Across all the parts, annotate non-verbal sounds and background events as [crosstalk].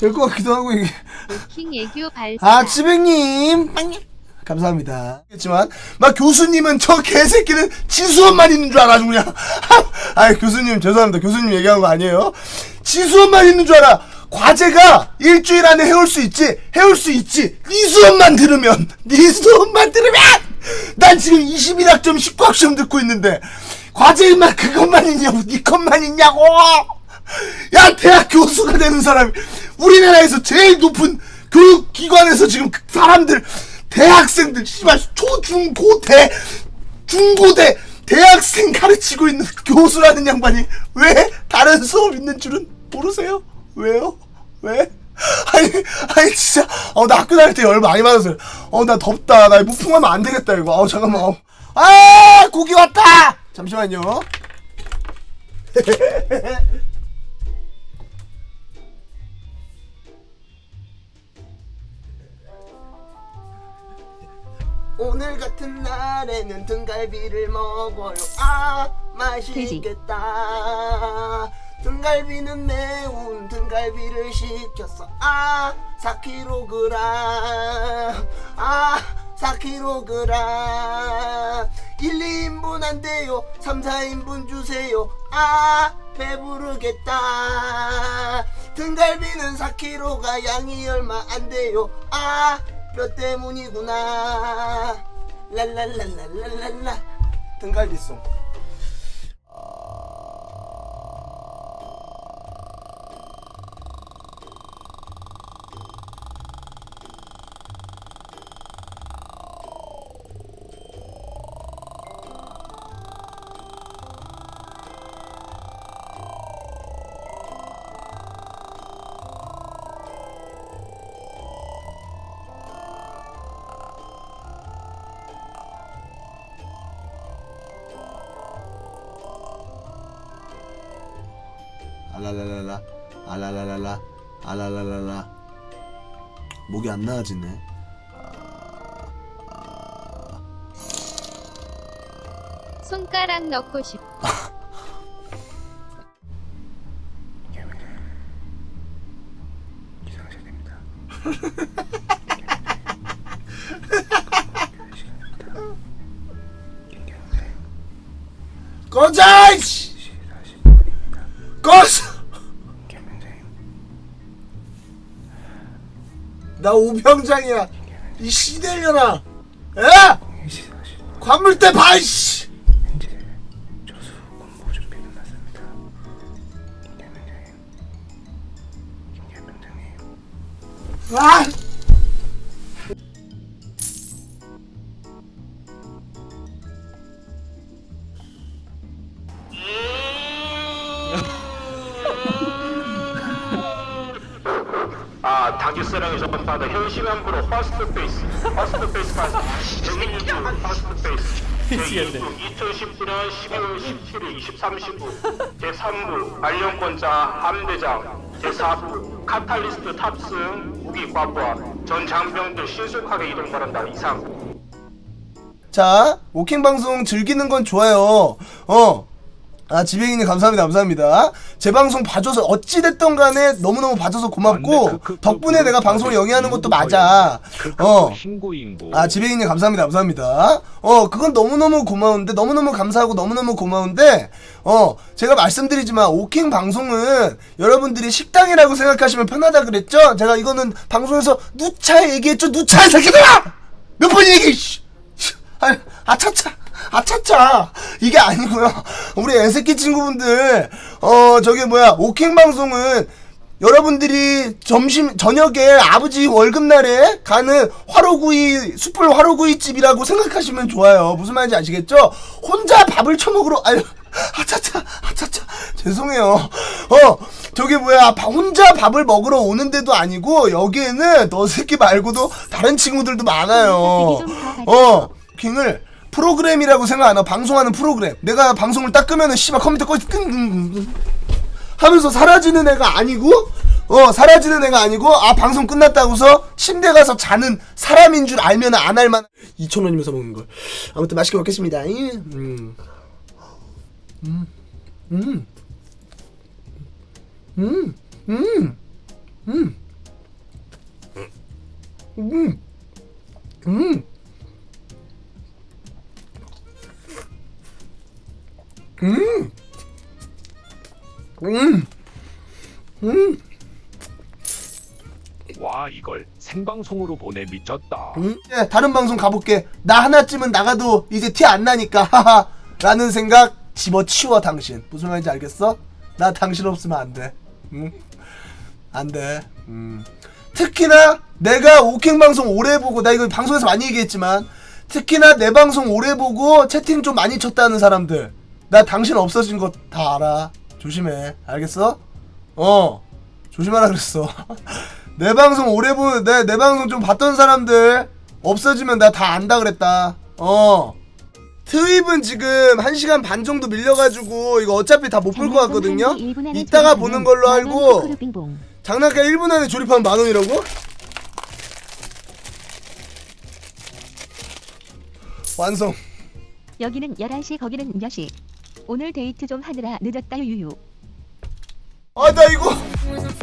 될 것 같기도 하고 이게. 킹 애교 발사. 아 지백님! 감사합니다. 했지만 막 교수님은 저 개새끼는 지수원만 있는 줄 알아 그냥. [laughs] 아 교수님 죄송합니다. 교수님 얘기한 거 아니에요? 지수원만 있는 줄 알아. 과제가 일주일 안에 해올 수 있지 해올 수 있지. 네 수업만 들으면 [laughs] 네 수업만 들으면! 난 지금 21학점 19학점 듣고 있는데 과제만 그것만 있냐고 네 것만 있냐고 야 대학 교수가 되는 사람이 우리나라에서 제일 높은 교육기관에서 지금 그 사람들 대학생들 씨발 초중고대 중고대 대학생 가르치고 있는 교수라는 양반이 왜 다른 수업 있는 줄은 모르세요? 왜요? 왜? 아니 아니 진짜 어 나 학교 다닐 때 열 많이 받았어요 어 나 덥다 나 무풍하면 안 되겠다 이거 아 잠깐만 어. 아 고기 왔다 잠시만요 [laughs] 오늘 같은 날에는 등갈비를 먹어요. 아, 맛있겠다. 등갈비는 매운 등갈비를 시켰어. 아, 4kg. 아, 4kg. 1, 2인분 안 돼요. 3, 4인분 주세요. 아, 배부르겠다. 등갈비는 4kg가 양이 얼마 안 돼요. 아, 몇 때문이구나. 랄랄랄랄랄랄라. 등갈비송. 알랄랄랄라 알랄랄랄라 알랄랄랄라 목이 안 나아지네 손가락 넣고 싶. 기상실입니다. 김경태 꺼져 이씨 나 오병장이야. 이 시대려나. 에? 0시 40분 관물대 봐아 아, 다큐스랑에서 받은 현시간부로 퍼스트 페이스, 퍼스트 페이스까지 재밌는 퍼스트 페이스. 제2부 2019년 12월 17일 23, 19 제3부 발령권자 함대장 제4부 카탈리스트 탑승 무기 과부하 전 장병들 신속하게 이동 바란다 이상 자, 워킹 방송 즐기는 건 좋아요. 어. 아, 지배인님 감사합니다. 감사합니다. 제 방송 봐줘서 어찌됐든 간에 너무너무 봐줘서 고맙고, 덕분에 내가 방송을 영위하는 것도 맞아. 어. 아, 지배인님 감사합니다. 감사합니다. 어, 그건 너무너무 고마운데, 너무너무 감사하고 너무너무 고마운데, 어, 제가 말씀드리지만, 오킹 방송은 여러분들이 식당이라고 생각하시면 편하다 그랬죠? 제가 이거는 방송에서 누차 얘기했죠? 누차 이 새끼들아! 몇 번 얘기, 씨! 아, 아차차, 아차차. 이게 아니고요. 우리 애새끼 친구분들, 어, 저기 뭐야, 오킹 방송은 여러분들이 점심 저녁에 아버지 월급날에 가는 화로구이 숯불 화로구이 집이라고 생각하시면 좋아요. 무슨 말인지 아시겠죠? 혼자 밥을 처먹으러 아유 아차차 아차차 죄송해요. 어 저기 뭐야 바- 혼자 밥을 먹으러 오는 데도 아니고 여기에는 너 새끼 말고도 다른 친구들도 많아요. 어 킹을 프로그램이라고 생각 안 하고 방송하는 프로그램. 내가 방송을 딱 끄면은 씨발 컴퓨터 꺼지 끙끙끙 하면서 사라지는 애가 아니고 어 사라지는 애가 아니고 아 방송 끝났다고서 침대 가서 자는 사람인 줄 알면 안 할만 2천 원이면 서 먹는 걸 아무튼 맛있게 먹겠습니다 음음음음 음. 음. 음. 음. 음. 음. 음. 음. 생방송으로 보내 미쳤다. 응? 예, 다른 방송 가볼게. 나 하나쯤은 나가도 이제 티 안 나니까 라는 생각 집어치워 당신. 무슨 말인지 알겠어? 나 당신 없으면 안 돼. 응? 안 돼. 음. 특히나 내가 오킹 방송 오래 보고 나 이거 방송에서 많이 얘기했지만 특히나 내 방송 오래 보고 채팅 좀 많이 쳤다는 사람들 나 당신 없어진 거 다 알아. 조심해. 알겠어? 어. 조심하라 그랬어. [laughs] 내 방송 오래 보는 내, 내 방송 좀 봤던 사람들 없어지면 나 다 안다 그랬다. 어. 트윕은 지금 1시간 반 정도 밀려가지고 이거 어차피 다 못 볼 것 같거든요. 이따가 보는 걸로 알고 장난감 1분 안에 조립하면 만 원이라고? 완성. 여기는 11시 거기는 몇 시? 오늘 데이트 좀 하느라 늦었다 유유. 아 나 이거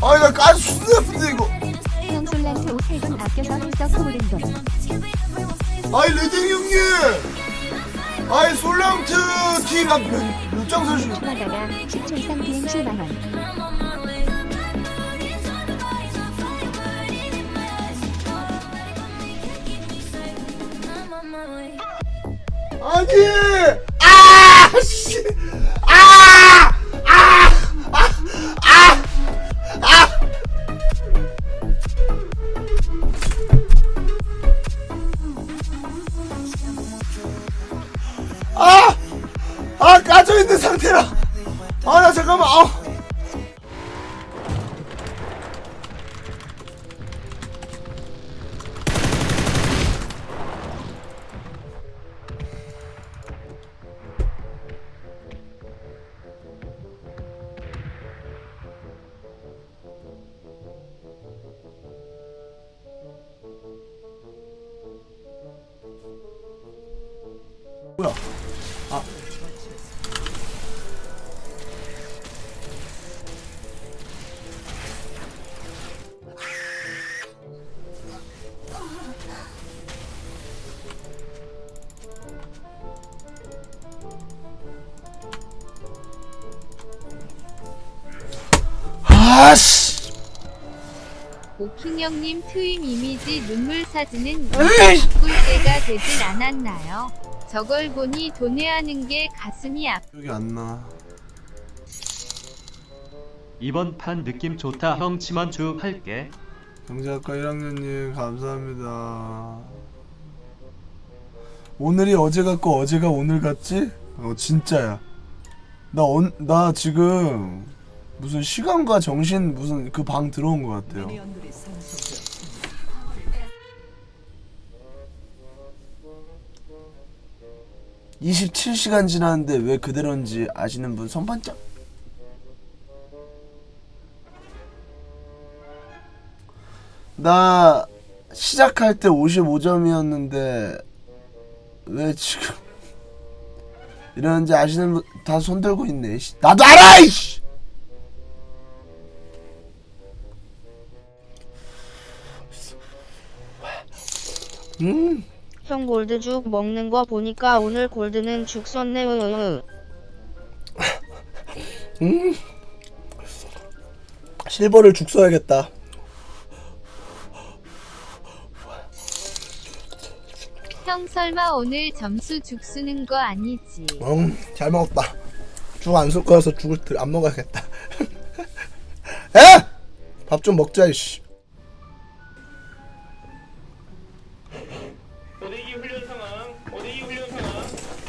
아나 가스 순 아픈데 이거. 형 솔란트 호텔돈 아껴서 했어 소모된 돈. 아이 레딩 형님. 아이 솔랑트 티몇장 사주. 추가다가 10초 이상 비행 7만 원. 아니 아 씨. 아! 아! 잠깐만. 아. 뭐야? 아씨. 오킹 형님 트윈 이미지 눈물 사진은 에이! 바꿀 때가 되진 않았나요? 저걸 보니 도내하는 게 가슴이 아프. 여기 안 나. 이번 판 느낌 좋다 형 치만추 할게 경제학과 1학년님 감사합니다. 오늘이 어제 같고 어제가 오늘 같지? 어 진짜야. 나, 언, 나 지금 무슨 시간과 정신 무슨 그 방 들어온 것 같아요. (27시간) 지났는데 왜 그대로인지 아시는 분 손반짝 나 시작할 때 55점이었는데 왜 지금 [laughs] 이러는지 아시는 분 다 손들고 있네. 씨. 나도 알아. 이씨. 음, 형 골드 죽 먹는 거 보니까 오늘 골드는 죽 썼네 으으으. 음. 실버를 죽 써야겠다. 형 설마 오늘 점수 죽 쓰는 거 아니지? 음, 잘 먹었다. 죽 안 쏠 거여서 죽을 들- 안 먹어야겠다. [laughs] 에? 밥 좀 먹자 이씨.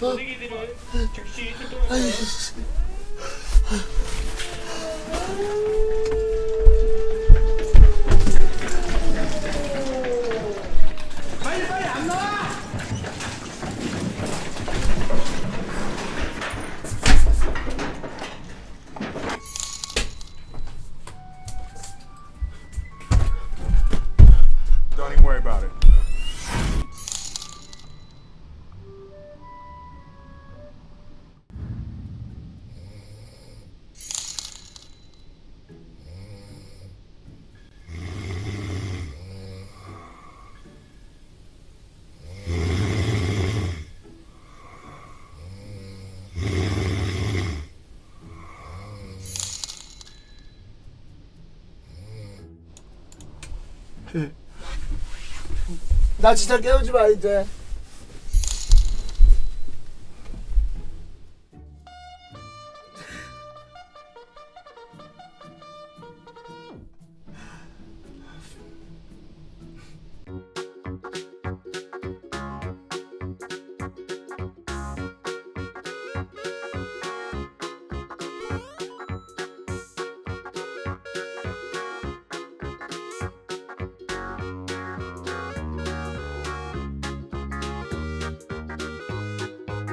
상황. 오대 나 진짜 깨우지 마 이제